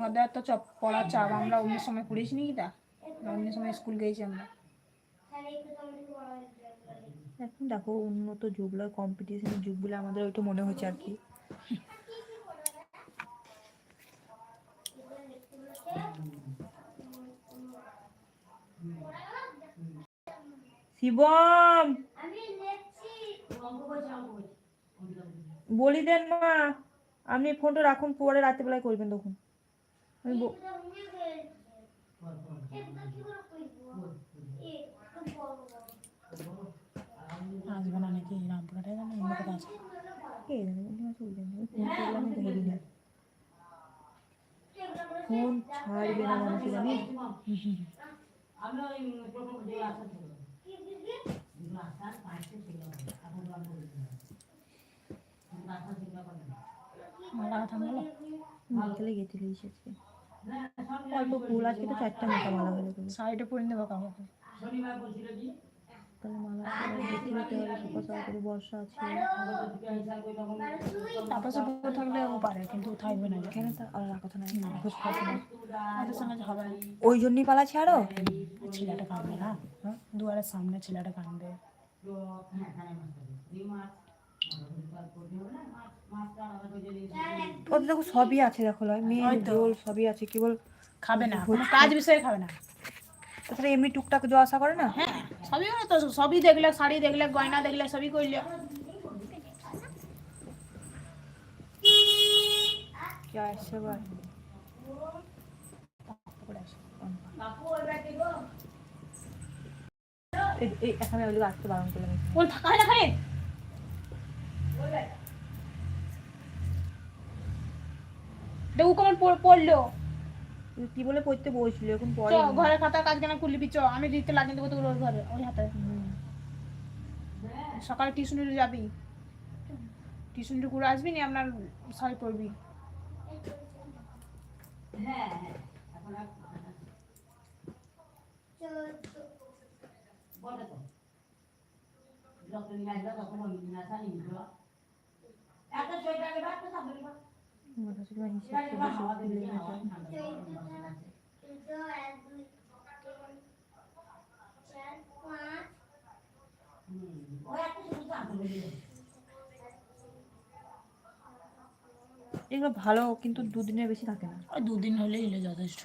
আমাদের তো চপ, পড়ার চাপ, আমরা অন্য সময় পড়েছি নাকি তা? অন্য সময় স্কুল গেছি আমরা। এখন দেখো, উন্নত যুগগুলো কম্পিটিশনের যুগগুলো আমাদের ওইটা মনে হচ্ছে আর কি। শিবম! বলি দেন মা, আপনি ফোনটা রাখুন, পরে রাত্রিবেলায় করবেন তখন। আমি আসবে না নাকি রামপুরহাটে জানি অন্য কোথাও আছে কে জানে, অন্য মাসে বলবেন ফোন করলাম তো হেরি না ফোন ছাড়বে না মানুষ জানি মালা কথা বলো বিকেলে গেছিল আজকে অল্প ফুল আজকে তো চারটা মোটা মালা তুমি শাড়িটা পরে নেব কামাকে তাহলে মালা দেখতে যেতে হবে সুপাশা করে বর্ষা আছে তারপর সে বউ থাকলে ও পারে কিন্তু ও থাকবে না কেন আলাদা কথা নাই খোঁজ খাওয়া না আমাদের সঙ্গে হবে ওই জন্যই পালাচ্ছে আরও ছেলেটা কাঁদবে না হ্যাঁ? দুয়ারের সামনে ছেলেটা কাঁদবে ওদের দেখো সবই আছে দেখো লয় মেয়ে হয়তো। সবই আছে কেবল খাবে না কোনো কাজ বিষয়ে খাবে না। তাছাড়া এমনি টুকটাক যাওয়া আসা করে না? হ্যাঁ সবই মানে তো সবই দেখলে শাড়ি দেখলে গয়না দেখলে সবই করলে। এখানে ওগুলো আসতে বারণ করলাম বল থাকা হয় না খালি দেখু কেমন পড়- পড়ল? তুই কি বলে পড়তে বসছিল এখন পরে ঘরে খাতা কাজ কেন করলি চ আমি দিতে লাগিয়ে দেবো তোর ওর ঘরে ওই হাতে। সকালে টিউশনি যাবি। টিউশনি করে আসবি নি আপনার শাড়ি পরবি মাথা হিসেব করে সব। এগুলো ভালো কিন্তু দুদিনের বেশি থাকে না। দুদিন হলে এলে যথেষ্ট।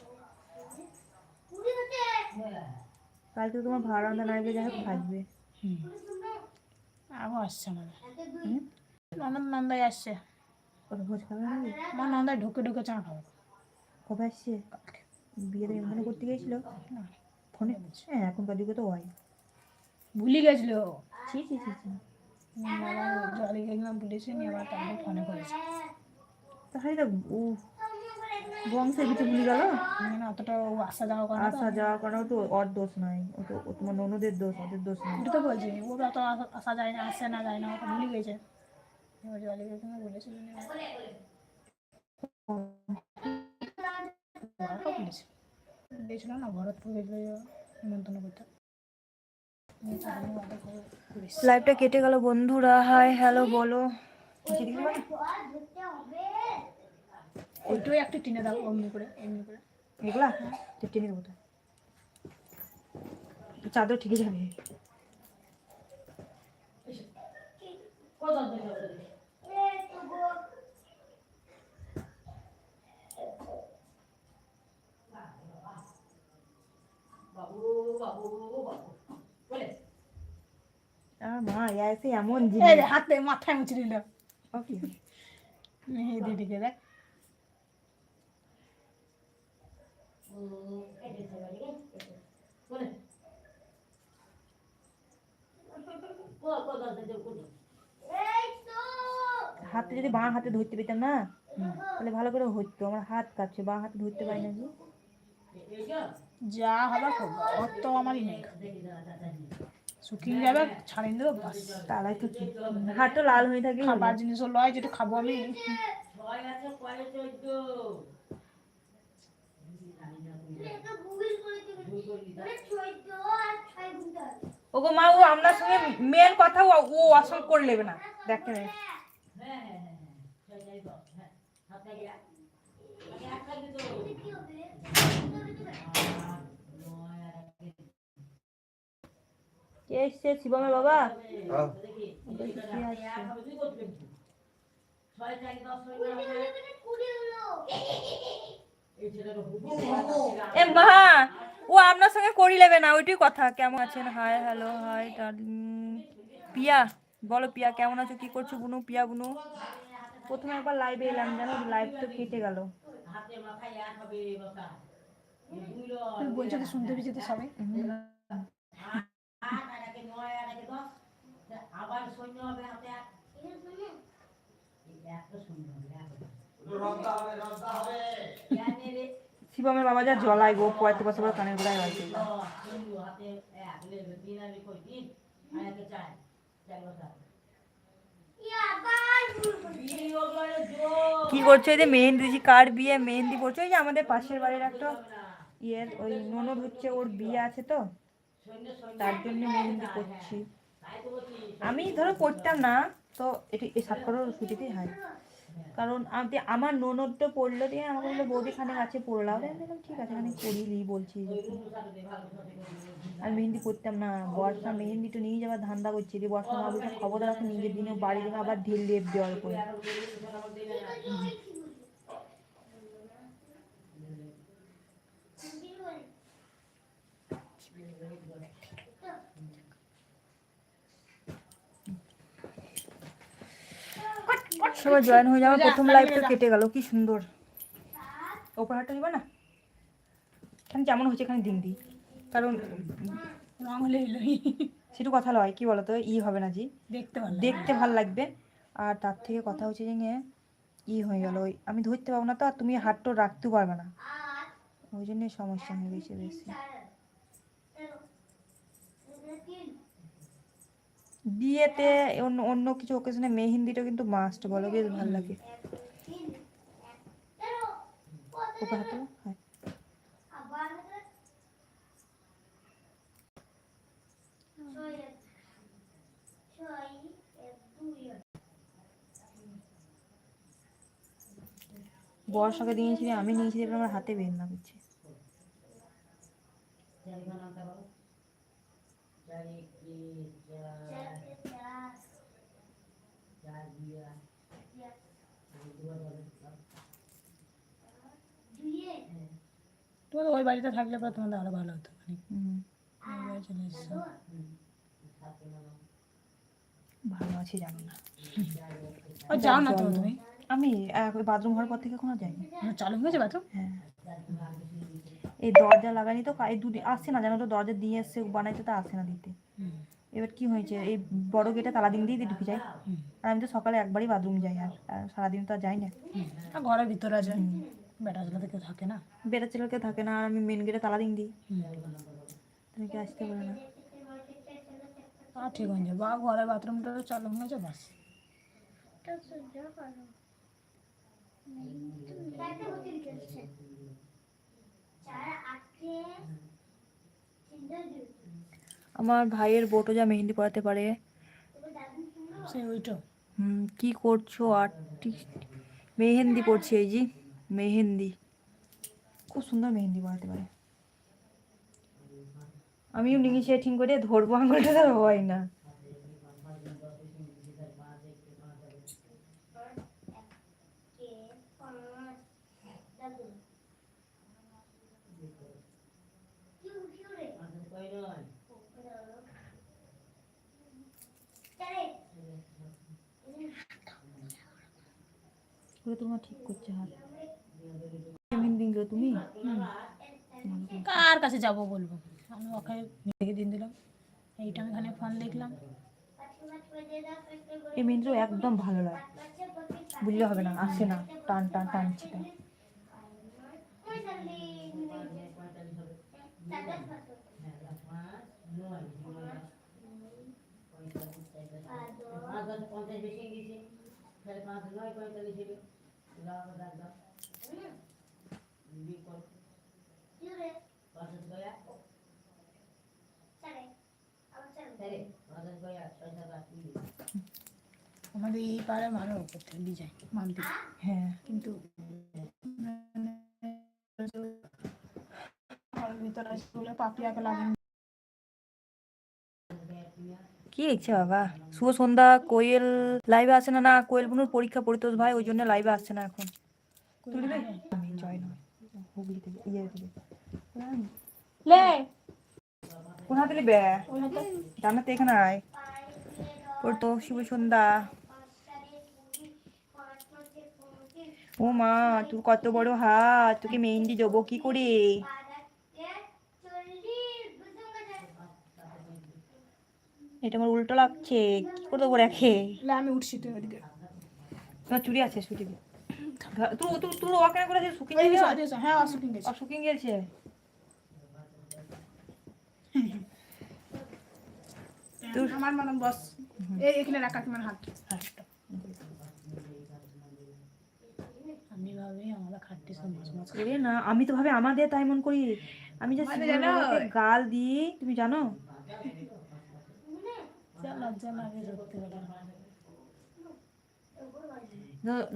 কালকে তোমার ভাড়া আন্দা নাইবে যাই হোক থাকবে। আরও আসছে আমাদের। হুম? ননদ নন্দাই আসছে। ওটা ভোজ খাবে না আমার নন্দাই ঢুকে ঢুকে চা খাব কবে আসছে বিয়েতে এখানে করতে গিয়েছিল ফোনে হ্যাঁ এখনকার যুগে তো হয় ভুলি গেছিল ছি ছি ছি ছি জলে গেছিলাম বলেছে নিয়ে আবার তারপরে ফোনে করেছে তাহলে ও বংশের কিছু ভুলে গেল মানে অতটা ও আসা যাওয়া করে তো। আসা যাওয়া করাও তো ওর দোষ নাই ও তো তোমার ননদের দোষ ওদের দোষ নাই ওটা তো বলছি ওর অত আসা- যায় না আসে না যায় না ওটা ভুলে গেছে জলে বলেছে না ভরতপুর নিমন্ত্রণ করতে। লাইভটা কেটে গেল বন্ধুরা। হাই হ্যালো বলো। ওইটাই একটু টিনে দাও অমনি করে এমনি করে। এগুলা? তো টেনে দেবো তো। চাদর ঠিকই যাবে আর মা এসে এমন জিনিস হাতে মাথায় মুছে দিল। ও এই দিদিকে দেখ। হাতে যদি বাঁ হাতে ধরতে পেতাম না তাহলে ভালো করে হইতো। আমার হাত কাঁপছে বাঁ হাতে ধরতে পারি না যে হবে করব ওর তো আমারই নেই। শুকিয়ে যাবে ছাড়িয়ে দেবো বাস। তালাই তো কি? হাতটা লাল হয়ে থাকে। খাবার জিনিসও লয় যেটা খাব আমি। ওগো মা ও আপনার সঙ্গে মেন কথা ও অসম করে নেবে না। দেখতে কে এসছে? শিবমের বাবা? হ্যাঁ। এ মা ও আপনার সঙ্গে করি নেবে না ওইটাই কথা। কেমন আছেন? Hi hello hi darling Piya বলো পিয়া কেমন আছো? কি করছ বুনু? পিয়া বুনু? প্রথমে একবার লাইভে এলাম জানো? লাইভ তো কেটে গেল। তুমি বলছো শুনতে পেয়েছি তো সবাই? শিবমের বাবা যা জলাই গো পড়াতে বসে বড় কানের গোড়ায় বাজছে কি করছ? এই যে মেহেন্দি কার বিয়ে? মেহেন্দি পড়ছো ওই যে আমাদের পাশের বাড়ির একটা ইয়ের ওই ননদ হচ্ছে ওর বিয়ে আছে তো, তার জন্য মেহেন্দি করছি। আমি ধরো করতাম না, তো এটি এই ছুটিতেই হয়। কারণ আমি আমার ননদ তো পড়ল দিয়ে আমাকে বলল, বৌদি খানে আছে পড়লাম আমি বললাম, ঠিক আছে, আমি পড়িলি বলছি। আর মেহেন্দি করতাম না। বর্ষা মেহেন্দি তো নিয়ে যাবার ধান্দা করছি দিয়ে বর্ষা মা খবর রাখো, নিজের দিনে বাড়ি দিনে আবার ঢিল লেপ দেওয়ার করে সবাই জয়েন হয়ে যাওয়ার প্রথম লাইভ তো কেটে গেল কি সুন্দর। ওপর হাটটা নিবা না? এখানে যেমন হচ্ছে এখানে দিন দিই কারণ রং হলে সেটু কথা লয় কি বলতো? ই হবে না জি। দেখতে ভালো দেখতে ভালো লাগবে। আর তার থেকে কথা হচ্ছে যে নিয়ে ই হয়ে গেল। ওই আমি ধরতে পারব না তো আর তুমি হাতটা রাখতেও পারবে না। ওই জন্যই সমস্যা হয়ে গেছে বেশি। বিয়েতে অন্য অন্য কিছু ওকেশনে মেহেন্দিটা কিন্তু মাস্ট বলো, বেশ ভালো লাগে। ওকে হ্যাঁ। বর্ষাকে দিয়েছি আমি নিয়েছি, এবার আমার হাতে বের না করছে। তোমাদের ওই বাড়িতে থাকলে পরে তোমাদের আরও ভালো হতো মানে চলে এসছো। ভালো আছি জানো না। যাও না তো তুমি। আমি বাথরুম হওয়ার পর থেকে এখনও যাইনি। চালু হয়েছে বাথরুম? হ্যাঁ। এই দরজা লাগানি তো এই দুটি আসছে না জানো তো দরজা দিয়ে এসছে বানাইতে তো আসছে না দিতে। এবার কি হয়েছে এই বড় গেটে তালা দিন দিয়ে ঢুকে যাই আর আমি তো সকালে একবারই বাথরুম যাই আর সারাদিন তো আর যাই না। ঘরের ভিতরে আছে বেটা ছেলে কেউ থাকে না? বেটা ছেলেকে থাকে না আর আমি মেন গেটে তালা দিন দিই। তুমি কি আসতে পারে না? আর ঠিক হয়ে যাবে বা ঘরের বাথরুমটা চালু হয়েছে বাস। আমার ভাইয়ের বোটও যা মেহেন্দি পড়াতে পারে। হুম কি করছ? আর্টিস্ট মেহেন্দি পড়ছে এই জি মেহেন্দি। খুব সুন্দর মেহেন্দি বানাতে পারে। আমিও নিয়েছি ঠিক করে ধরবো, আঙুলটা তো হয় না। তোমার ঠিক করছে হাত। মেহেন্দি দিন তুমি? কার কাছে যাব বলব? আমি ওকে দেখে দিন দিলাম। এইটা আমি এখানে ফোন দেখলাম। এই মেহেন্দিটা একদম ভালো লাগে বুঝলে হবে না আসে না। টান টান টানছে টান আমাদের এই পাড়ায় ভালো করতে ডিজাইন মানতে। হ্যাঁ। কিন্তু ঘরের ভিতরে আছে বলে পাপিয়াকে লাগিয়ে কি লিখছে বাবা? শুভ সন্ধ্যা কোয়েল লাইভে আসে না না কোয়েল বুনুর পরীক্ষা পড়িতোষ ভাই ওই জন্য লাইভে আসছে না এখন। জয় নয় হুগলি থেকে ইয়ে থেকে। লে। কোন হাতে জানাতে এখানে আয়। পড়তো শুভ সন্ধ্যা। ও মা তুই কত বড় হাত তোকে মেহেন্দি দেবো কি করে? এটা আমার উল্টো লাগছে কি করে দেবো রেখে? আমি উঠছি তুই ওদিকে। তোমার চুড়ি আছে সুটি তুই তুই তুই ওখানে করে গেছে? দিছো, হ্যাঁ গেছে। শুকিয়ে গেছে? আমার মানে বস। এই এখানে রাখা তোমার হাত। আমি ভাবি আমরা খাটতে সব মাছ মাছ এরে না আমি তো ভাবে আমাদের তাই মন করি। আমি যে মানে গাল দিই তুমি জানো?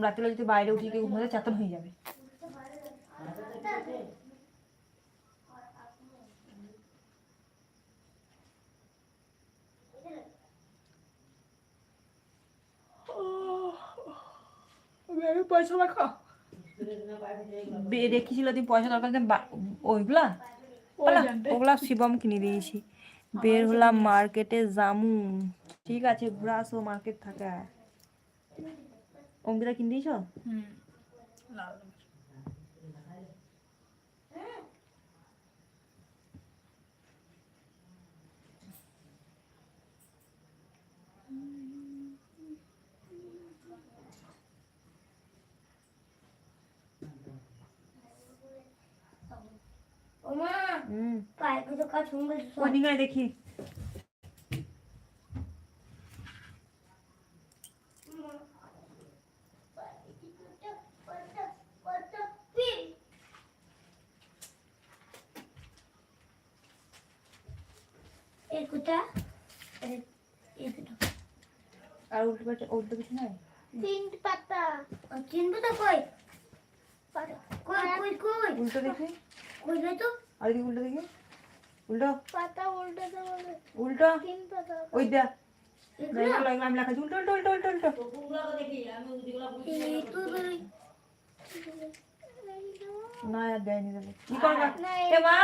রাত্রে যদি বাইরে উঠে গিয়ে ঘুমাতে চেতন হয়ে যাবে। আমি পয়সা রাখো। রেখেছিল তুমি পয়সা দরকার ওইগুলা ওগুলা- ওগুলা শিবম কিনে দিয়েছি। বের হলাম মার্কেটে জামু। ঠিক আছে ও মার্কেট থাকে। অঙ্কিতা কিনে দিয়েছ? হুম লাল ওমা হুম পায়ে তো কাজ সঙ্গে ওদিকে দেখি। আর উল্টো পাশে উল্টো কিছু নাই? তিনটে পাতা। চিনবো তো কই? পাতা- কই কই কই? উল্টো দেখি। কই তো? আর এদিকে উল্টো দেখি। উল্টো? পাতা উল্টো? তিন পাতা। ওই দা আমি লেখা উল্টো উল্টো উল্টো উল্টো উল্টো। এই তো দুই না আর দেয়নি দেবে কি করবা? এ মা?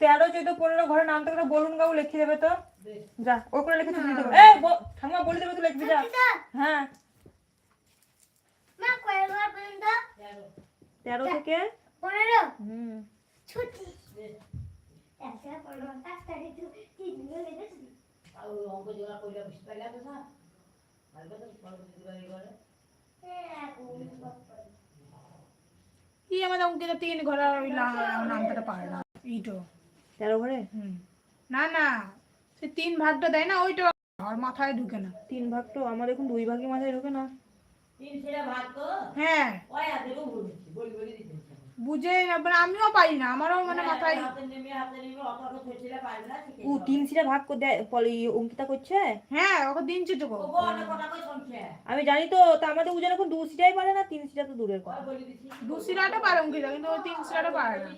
তেরো চোদ্দ পনেরো ঘরে নাম তো বলুন গাবু লিখে দেবে তো। যা ও করে লিখে তুমি দেবে এই ঠাম্মা বলে দেবে তুই লিখবি যা। হ্যাঁ। তেরো থেকে? পনেরো? হুম। ছুটি। তিন তিন ইটো। তেরো ঘরে হুম। না না। সে তিন ভাগটা দেয় না ওইটা আর মাথায় ঢুকে না। তিন ভাগ তো আমার এখন দুই ভাগই মাথায় ঢোকে না। হ্যাঁ। বুঝে মানে আমিও পারি না আমারও মানে মাথায় ও তিন সিটা ভাগ করে দেয় অঙ্কিতা করছে? হ্যাঁ ওকে দিন চিটে আমি জানি তো তা আমাদের উজান এখন দু সিটাই পারে না তিন সিটা তো দূরের কথা। দু সিরাটা পারে অঙ্কিতা কিন্তু তিন সিরাটা পারে না।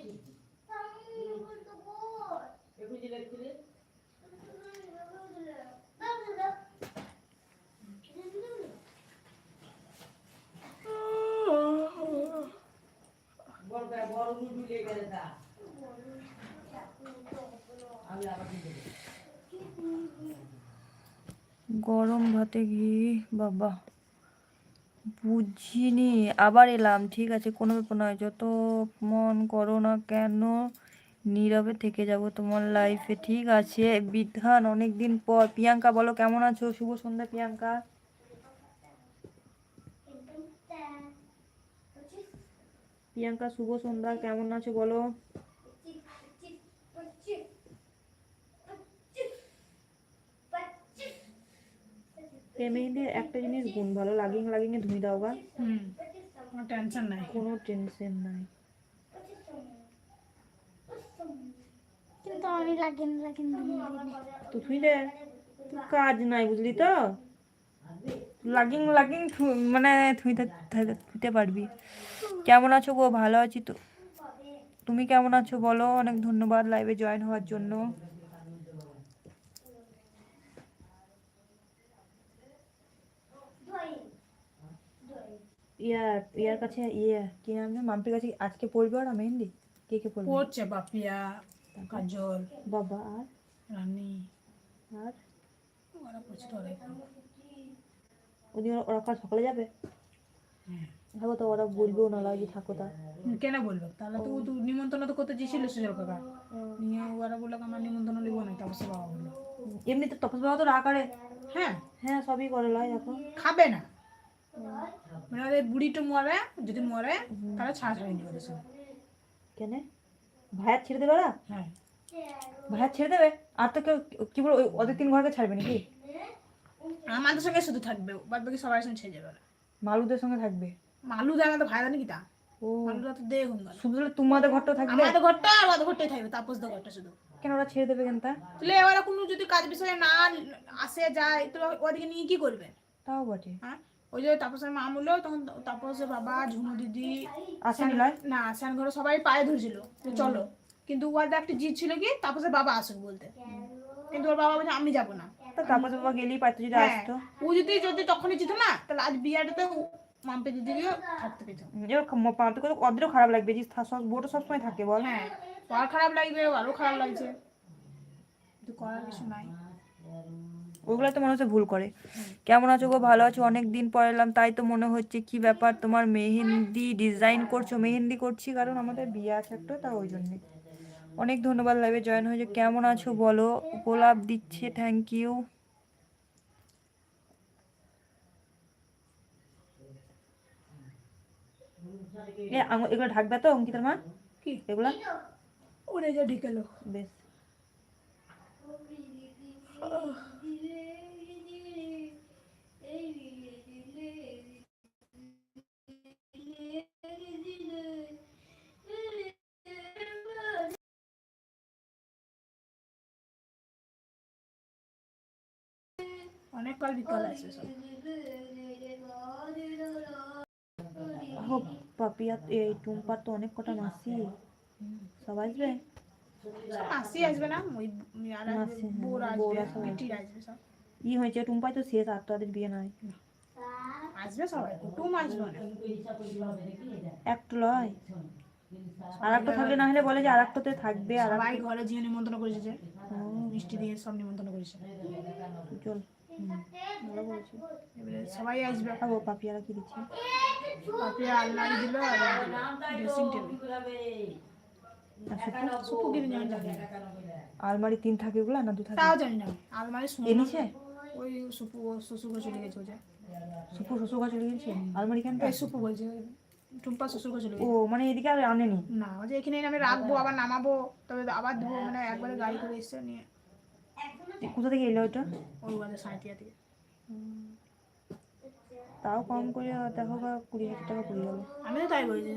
গরম ভাতে ঘি, বাবা। বুঝিনি, আবার এলাম, ঠিক আছে, কোনো ব্যাপার নয়। যত মন করো না কেন, নীরবে থেকে যাব তোমার লাইফে ঠিক আছে। বিধান অনেক দিন পর। প্রিয়াঙ্কা, বলো, কেমন আছো? শুভ সন্ধ্যা, প্রিয়াঙ্কা। প্রিয়াঙ্কা শুভ সন্ধ্যা কেমন আছো বলো? পেমেন্টের একটা জিনিস গুণ ভালো লাগিং লাগিং এ ধুই দাও গা। হুম কোনো টেনশন নাই। কোনো টেনশন নাই। কিন্তু আমি লাগিন লাগিন তো থুই দে। কাজ নাই বুঝলি তো। লাগিং লাগিং মানে থুইতে থুইতে পারবি। কেমন আছো গো? ভালো আছি তো। তুমি কেমন আছো বলো? অনেক ধন্যবাদ লাইভে জয়েন হওয়ার জন্য। ইয়ার ইয়ার কাছে ইয়ে কি নাম মাম্পির কাছে আজকে পড়বে ওরা মেহেন্দি? কে কে পড়বে? পড়ছে বাপিয়া কাজল বাবা আর? রানী। আর? ওরা পড়ছে তো ওদিন ওরা- ওরা কাল সকালে যাবে? হ্যাঁ। থাকো তো ওরা বলবেও না লাগে থাকো তা। কেন বলব? তাহলে তো তো নিমন্ত্রণ তো করতে চেয়েছিল সুজল কাকা নিয়ে ওরা বলল আমার নিমন্ত্রণ নিব না তারপর সে বাবা বলল। এমনি তো তপস বাবা তো রাগ করে। হ্যাঁ? হ্যাঁ সবই করে লয় দেখো। খাবে না। মানে ওদের বুড়িটা মরে যদি মরে তাহলে ছাড়া ছাড়ি নিবে ওদের সঙ্গে কেন? ভাইয়ার ছেড়ে দেবে ওরা? হ্যাঁ। ভাইয়ার ছেড়ে দেবে? আর তো কেউ কি বলো ওই ওদের তিন ঘরকে ছাড়বে নাকি? আমাদের সঙ্গে শুধু থাকবে বাদ বাকি সবার সঙ্গে ছেড়ে যাবে ওরা। মালুদের সঙ্গে থাকবে? মালু দেয় আমাদের ভাই নাকি তা? ও। মালুরা তো দেয় হুঙ্গার। শুধু তাহলে তোমাদের ঘরটাও থাকবে? আমাদের ঘরটা আর ওদের ঘরটাই থাকবে তাপস দা ঘরটা শুধু। কেন ওরা ছেড়ে দেবে কেন তা? তাহলে এবারে কোনো যদি কাজ বিষয়ে না আসে যায় তো ওদিকে নিয়ে কি করবে? তাও বটে। হ্যাঁ? ওই যে তাপসের মা বলল তখন তাপসের বাবা ঝুনু দিদি আসেনি না স্যান ঘরে সবাই পায়ে ধরছিল যে চলো। কিন্তু ওদের একটা জিদ ছিল কি তাপসের বাবা আসুক বলতে। কিন্তু ওর বাবা বলছে আমি যাব না। তো তারপর বাবা গেলেই পারতো যদি হ্যাঁ। আসতো। ও যদি যদি তখনই যেত না তাহলে আজ বিয়াটাতে মাম্পে দিদিকেও থাকতে পেত এবার পাতে করে ওদেরও খারাপ লাগবে যে সব বউটা সবসময় থাকে বল। হ্যাঁ ওর খারাপ লাগবে আরও খারাপ লাগছে। কিন্তু করার কিছু নাই। ওগুলো তো মানুষে ভুল করে। কেমন আছো গো? ভালো আছো? অনেক দিন পর এলাম তাই তো মনে হচ্ছে কি ব্যাপার? তোমার মেহেন্দি ডিজাইন করছ মেহেন্দি করছি কারণ আমাদের বিয়ে আছে একটা তা ওই জন্যে। অনেক ধন্যবাদ লাইভে জয়েন হয়েছে কেমন আছো বলো? গোলাপ দিচ্ছে থ্যাংক ইউ এ আঙ- এগুলো ঢাকবে তো অঙ্কিতার মা কি এগুলা ওরে যা ঢেকেলো বেশ অনেক কাল বিকাল আছে সব ও পাপিয়া এই টুম্পার তো অনেক কটা মাসি। সব আসবে? মাসি আসবে না ওই আর আসবে হ্যাঁ, বোর বউরা আসবে। সব বেটির আসবে সব। ই হয়েছে টুম্পাই তো শেষ আর তাদের বিয়ে নাই। আসবে সবাই কুটুম আসবে না। একটু লয়। আর একটা থাকলে না হলে বলে যে আর একটাতে থাকবে আর সবাই ঘরে জিও নিমন্ত্রণ করেছে মিষ্টি দিয়ে সব নিমন্ত্রণ করেছে। চল। সবাই আসবে। খাব পাপিয়ারা কি দিচ্ছে? তারপরে আলমারি দিল ড্রেসিং টেবিল। আলমারি তিন থাকে ওগুলা না দু থাকে? তাও জানি না। আলমারি এনেছে ওই সুপু ও শ্বশুর চলে গেছে ওটা সুপু শ্বশুর চলে গেছে আলমারি কেন এই সুপু বলছে টুম্পা শ্বশুর চলে ও মানে এদিকে আর আনেনি? না ওই যে এখানে আমি রাখব আবার নামাবো তবে আবার ধোবো মানে একবারে গাড়ি করে এসছে নিয়ে কোথা থেকে এলো ওটা? তাও কম করে দেখো বা কুড়ি হাজার টাকা পড়ে গেল। তাই বলেছি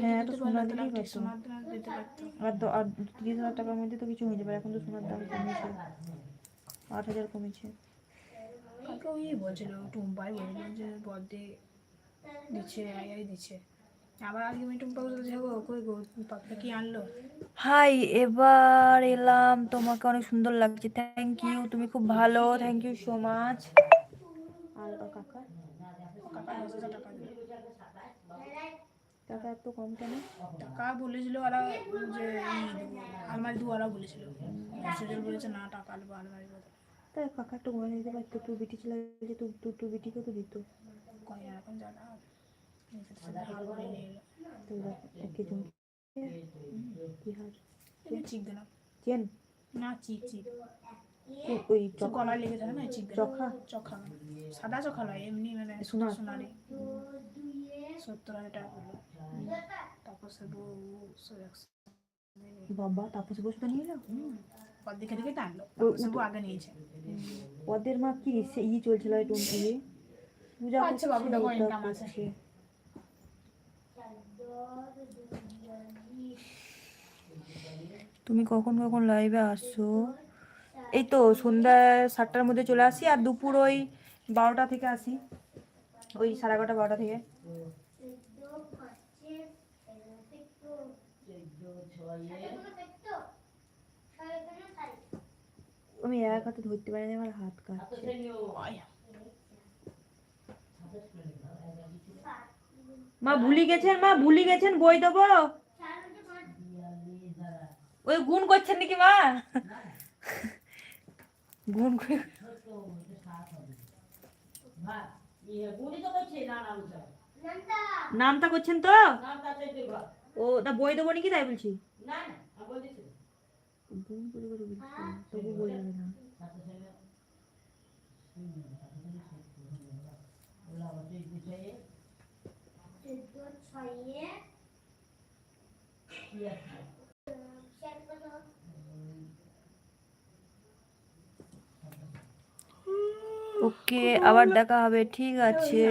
হ্যাঁ, তো। সোনার আর আর তিরিশ হাজার টাকার মধ্যে তো কিছু হয়ে যাবে এখন তো সোনার দাম কমেছে। আট হাজার কমেছে। কালকে ওই বলছিল টুম্পাই বলছিল যে বর্দে দিচ্ছে আই আই দিচ্ছে। আবার টুম্পা বলতে যাব কই গো কি আনলো? হাই এবার এলাম। তোমাকে অনেক সুন্দর লাগছে। থ্যাংক ইউ তুমি খুব ভালো। থ্যাংক ইউ সো মাচ আর কাকা? টাকা এত কম কেন? টাকা বলেছিল ওরা যে আলমারি দেবো ওরা বলেছিল। সুজল বলেছে না টাকা দেবো আলমারি তাই কাকা একটু ঘরে দিতে পারতো তুই বিটি তুই তুই তুই বিটিকে তো দিত। কয় এরকম জানা চেন না চিক চিক ওই- ওই গলায় লেগে না চিক চখা চখা সাদা চখা নয় এমনি মানে সত্তর হাজার টাকা বউ বাবা তাপসে বসে তো নিয়ে এলো? দিকে টানলো বউ আগে নিয়েছে ওদের মা কি ই চলছিল পূজা আচ্ছা বাবু, দেখো income আছে। তুমি কখন কখন লাইভে আসছো? এই তো সন্ধ্যা সাতটার মধ্যে চলে আসি আর দুপুর ওই বারোটা থেকে আসি। ওই সাড়ে এগারোটা, বারোটা থেকে। আমি এক হাতে ধরতে পারি আমার হাত কাটছে মা ভুলি গেছেন, মা ভুলি গেছেন, বই দেবো? ওই গুণ করছেন নাকি মা? গুণ করে নামটা করছেন তো? ও, তা বই দেবো নাকি তাই বলছি? গুণ করে করে বলছি তবু বই যাবে না ওকে আবার দেখা হবে ঠিক আছে।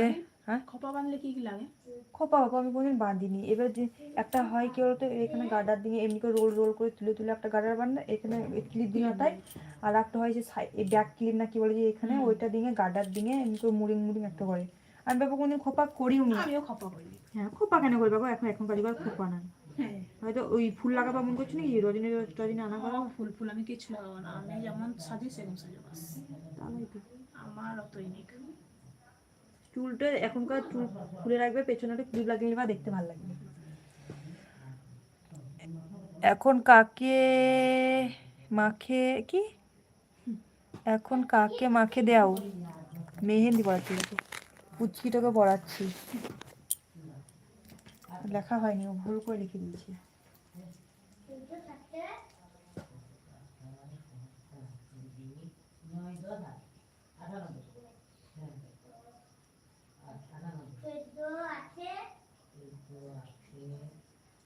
হ্যাঁ? খোপা বাঁধলে কি লাগে? খোপা খোপা আমি কোনোদিন বাঁধিনি। এবার যে একটা হয় কি বলতো এখানে গার্ডার দিয়ে এমনি করে রোল রোল করে তুলে তুলে একটা গার্ডার বান্ধে এখানে ক্লিপ দিয়ে ওটাই আর একটা হয় যে এই ব্যাক ক্লিপ না কি বলে যে এখানে ওইটা দিয়ে গার্ডার দিয়ে এমনি করে মুড়িং মুড়িং একটা করে। আমি বাবা কোনোদিন খোপা করিও নি। আমিও খোপা করি হ্যাঁ খোপা কেন করি বাবা? এখন এখনকার যুগের খোপা নাই হ্যাঁ। হয়তো ওই ফুল লাগাবো মন করছি নাকি? রজনী রজনী আনা করা ফুল ফুল আমি কিছু লাগাবো না। আমি যেমন সাজি সেরকম সাজো বাস। তাহলে চুলটা এখনকার চুল খুলে রাখবে, পেছনে একটা ক্লিপ লাগিয়ে নিবা দেখতে ভালো লাগবে। এখন কাকে মাখে, কি? এখন কাকে মাখে দেও? মেহেন্দি পড়াচ্ছি পুচকিটাকে পড়াচ্ছি লেখা হয়নি ভুল করে লিখে দিয়েছি।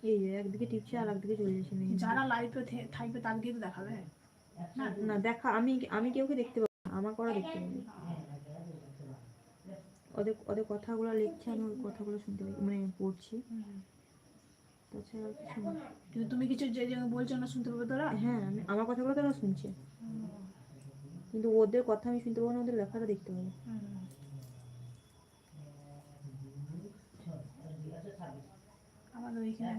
এই যে একদিকে টিপছে আর একদিকে চলে যাচ্ছে যারা লাইফে থাকবে তাদেরকে তো দেখাবে? না না দেখা আমি আমি কেউকে দেখতে পাবো আমার করা দেখতে পাবো। ওদের ওদের কথাগুলো লিখছে আমি ওই কথাগুলো শুনতে পাই মানে পড়ছি। তাছাড়া কিছু তুমি কিছু যে বলছো না শুনতে পাবে তোরা? হ্যাঁ আমি আমার কথাগুলো তো ওরা শুনছে। কিন্তু ওদের কথা আমি শুনতে পাবো না, ওদের লেখাটা দেখতে পাবো। আমাদের ওইখানে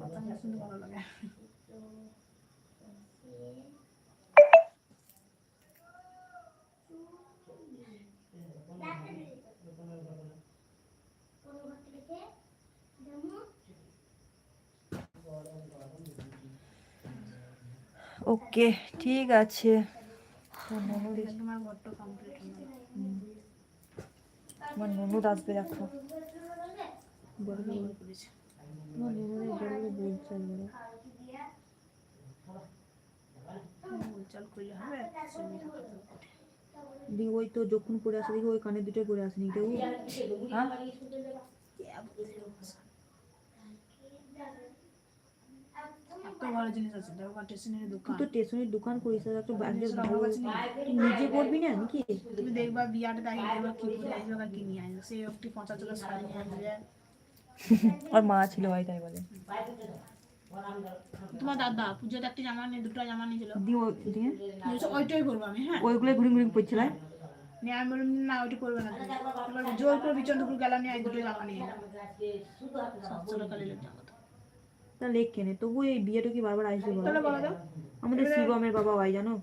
কথা শুনতে ভালো লাগে। ওকে, ঠিক আছে। আমার ননদ আসবে, দেখো। করে। দেখি ওই তো যখন পরে আসে, দেখি ওই কানের দুটো পরে আসেনি দেখো হ্যাঁ? এত জিনিস আছে। দেখো স্টেশনারি তুই তো স্টেশনের দোকান করিস আর একটু ব্যাগের ভালো আমার কাছে নেই। তুই নিজে করবি না নাকি? তুমি দেখবা বিয়াটা দেখে দেখবা কি আসবে আর কি নিয়ে আসবে সেই একটি চলে শাড়ি নিয়ে আসবে আর মা ছিল ভাই তাই বলে। তোমার দাদা পুজোতে একটা জামা নিয়ে দুটো জামা নিয়েছিল দিয়ে দিয়ে ওইটাই করব আমি হ্যাঁ? ওইগুলো ঘুরি ঘুরি পড়ছিলাম নিয়ে আমি বললাম না ওইটা করবে না। জোর করে বিচন দুপুর গেলাম নিয়ে দুটো জামা নিয়ে সাতশো টাকা নিলাম জামা। তো। লেখ কেনে? তবু এই বিয়েটা কি বারবার আসবে বলো? আমাদের শিবমের বাবা ভাই জানো?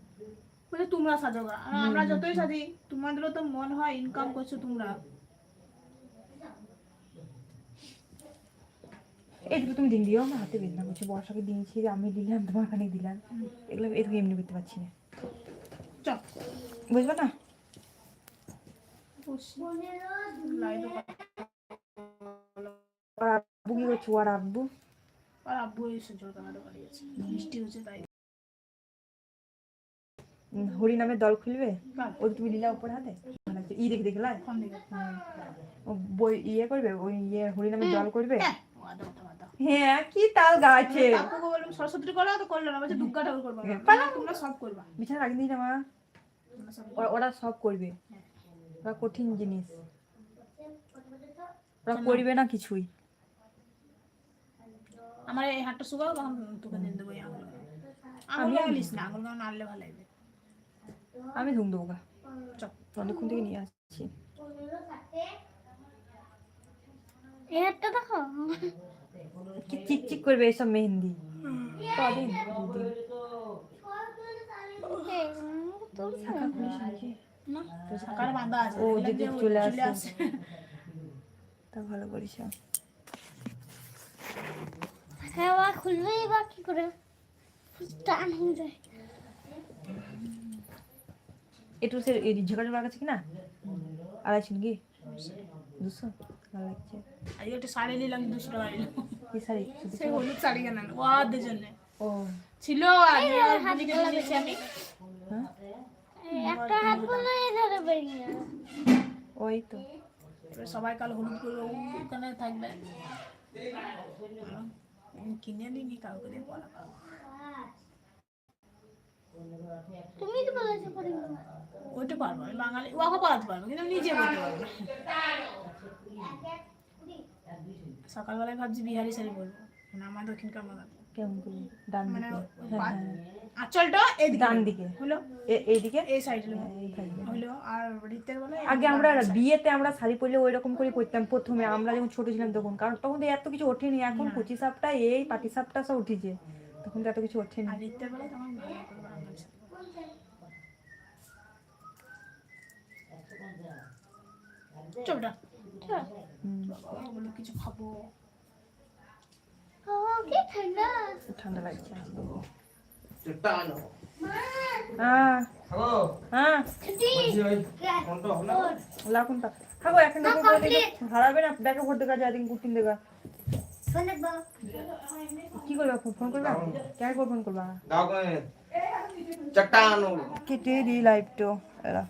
বলে তোমরা সাজো আমরা যতই সাজি তোমাদেরও তো মন হয় ইনকাম করছ তোমরা। এইটুকু তুমি দিন দিও আমার হাতে বেদনা করছে বর্ষাকে দিয়েছি আমি দিলাম তোমার খানে দিলাম। এগুলো এটুকু এমনি করতে পারছি না। বুঝবে না? আব্বু কি করছ? আর আব্বু? আর আব্বু এসে জল কানাতে পাঠিয়েছে বৃষ্টি হচ্ছে তাই। হরি নামের দল খুলবে? ওই তুমি দিলা উপর হাতে? ভালো ই দেখে দিকে ও বই ইয়ে করবে? ওই ইয়ে হরি নামের দল করবে? হ্যাঁ। হ্যাঁ কি তাল গাছে? কাকুকে বললাম সরস্বতী করো তো করল না। বলছে দুর্গা ঠাকুর করব না। তোমরা সব করবা। বিছানা রাখি দিই না মা। ওরা ওরা সব করবে। ওরা কঠিন জিনিস। ওরা করবে না কিছুই। আমার এই হাতটা শুকাও তখন তোকে দিয়ে দেবো এই আঙুল আঙুল লাগালিস না আঙুল গান আনলে ভালো লাগবে। আমি ধুম দেবো গা। চল। অনেকক্ষণ থেকে নিয়ে আসছি। এই হাতটা দেখো। কি চিকচিক করবে এইসব মেহেন্দি। কদিন তো সকালে বাঁধা আছে ও দেখলাম যদি যে ও চলে চলে আসে। আসে তা ভালো করিস হ্যাঁ খুলবে বা কি করে টান হয়ে যায়। একটু সে এই ঝাঁকাটা কি না? আড়াইশো নাকি? দুশো? ভালো লাগছে। আজকে একটা শাড়ি নিলাম দুশো টাকা নিলাম। কি শাড়ি? সেই হলুদ শাড়ি কেন ও আদের জন্য। ও। ছিল আর বুঝিকে দিয়েছি আমি। হ্যাঁ? একটা হাত বলে এধারে বেরিয়ে ওই তো। এবার সবাই কাল হলুদ করবে ও ওখানে থাকবে। কিনে দিইনি কাউকে দিয়ে পড়া তুমি তো বলেছ পারব আমি বাঙালি ওকে পড়াতে পারব কিন্তু আমি নিজে করতে পারব না। সকালবেলায় ভাবছি বিহারি শাড়ি বলব মানে আমার দক্ষিণকার মতো কেমন করে? ডান মানে দিকে। হ্যাঁ হ্যাঁ। আঁচলটা এদিকে ডান দিকে। হলো? এ- এইদিকে? এই সাইডে আগে আমরা বিয়েতে আমরা শাড়ি পরলে ওই রকম করে পরতাম প্রথমে আমরা যখন ছোট ছিলাম তখন। কারণ তখন তো এত কিছু ওঠেনি এখন কুচি সাপটা এই পাটি সাপটা সব উঠেছে। তখন তো এত কিছু ওঠেনি। কিছু খাব। ঠান্ডা। লাগছে। চট্টানো হ্যাঁ। হ্যাঁ হারাবে না? দেখো ভোট দেখা যায় কুটিন দেখা কি করবা ফোন? ফোন করবা? কে ফোন করবা? চট্টানো কেটে দি লাইভটো এরা।